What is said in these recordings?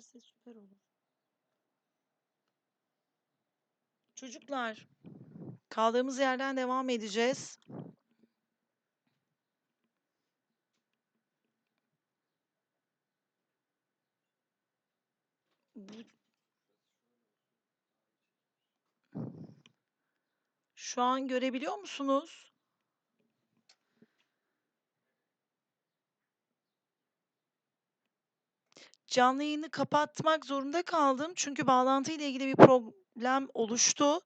geçerse süper olur. Çocuklar, kaldığımız yerden devam edeceğiz. Şu an görebiliyor musunuz? Canlı yayını kapatmak zorunda kaldım çünkü bağlantıyla ilgili bir problem oluştu.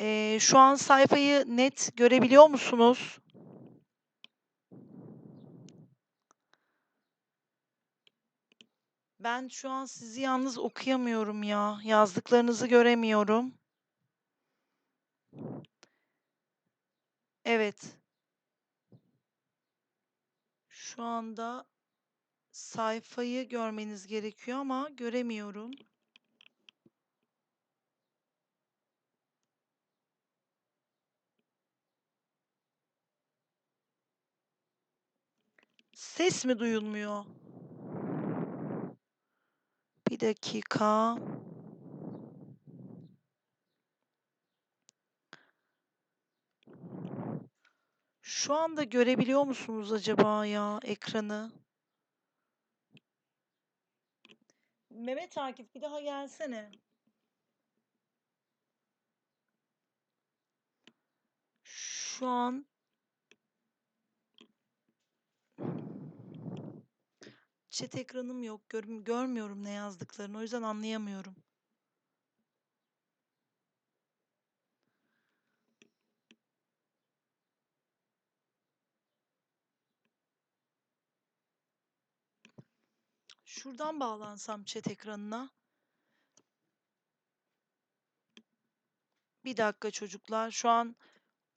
Eee, şu an sayfayı net görebiliyor musunuz? Ben şu an sizi yalnız okuyamıyorum ya. Yazdıklarınızı göremiyorum. Evet. Şu anda sayfayı görmeniz gerekiyor ama göremiyorum. Ses mi duyulmuyor? Bir dakika. Şu anda görebiliyor musunuz acaba ya ekranı? Mehmet Akif bir daha gelsene. Şu an chat ekranım yok. Gör, görmüyorum ne yazdıklarını. O yüzden anlayamıyorum. Şuradan bağlansam chat ekranına. Bir dakika çocuklar. Şu an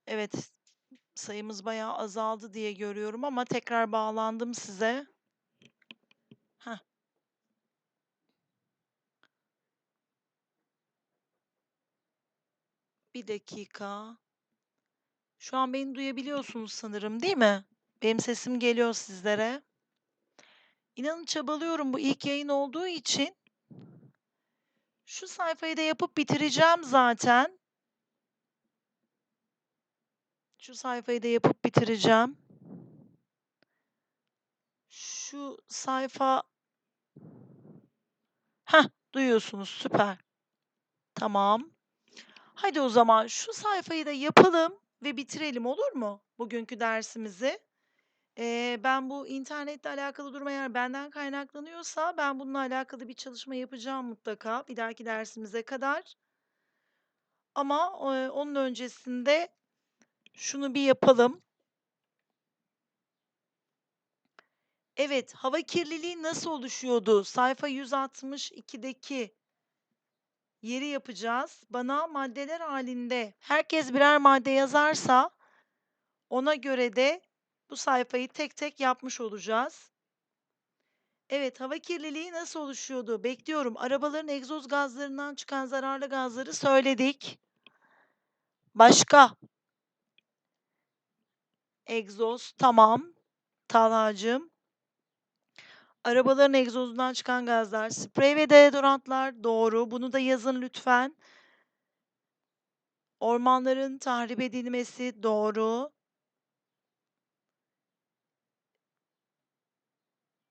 evet sayımız bayağı azaldı diye görüyorum ama tekrar bağlandım size. Heh. Bir dakika. Şu an beni duyabiliyorsunuz sanırım, değil mi? Benim sesim geliyor sizlere. İnanın çabalıyorum bu ilk yayın olduğu için. Şu sayfayı da yapıp bitireceğim zaten. Şu sayfayı da yapıp bitireceğim. Şu sayfa Heh, duyuyorsunuz. Süper. Tamam. Hadi o zaman şu sayfayı da yapalım ve bitirelim olur mu? Bugünkü dersimizi. Eee, ben bu internetle alakalı durum eğer benden kaynaklanıyorsa ben bununla alakalı bir çalışma yapacağım mutlaka bir dahaki dersimize kadar. Ama, eee, onun öncesinde şunu bir yapalım. Evet, hava kirliliği nasıl oluşuyordu? Sayfa 162'deki yeri yapacağız. Bana maddeler halinde herkes birer madde yazarsa ona göre de bu sayfayı tek tek yapmış olacağız. Evet, hava kirliliği nasıl oluşuyordu? Bekliyorum. Arabaların egzoz gazlarından çıkan zararlı gazları söyledik. Başka? Egzoz, tamam. Talhacığım. Arabaların egzozundan çıkan gazlar, sprey ve deodorantlar doğru. Bunu da yazın lütfen. Ormanların tahrip edilmesi doğru.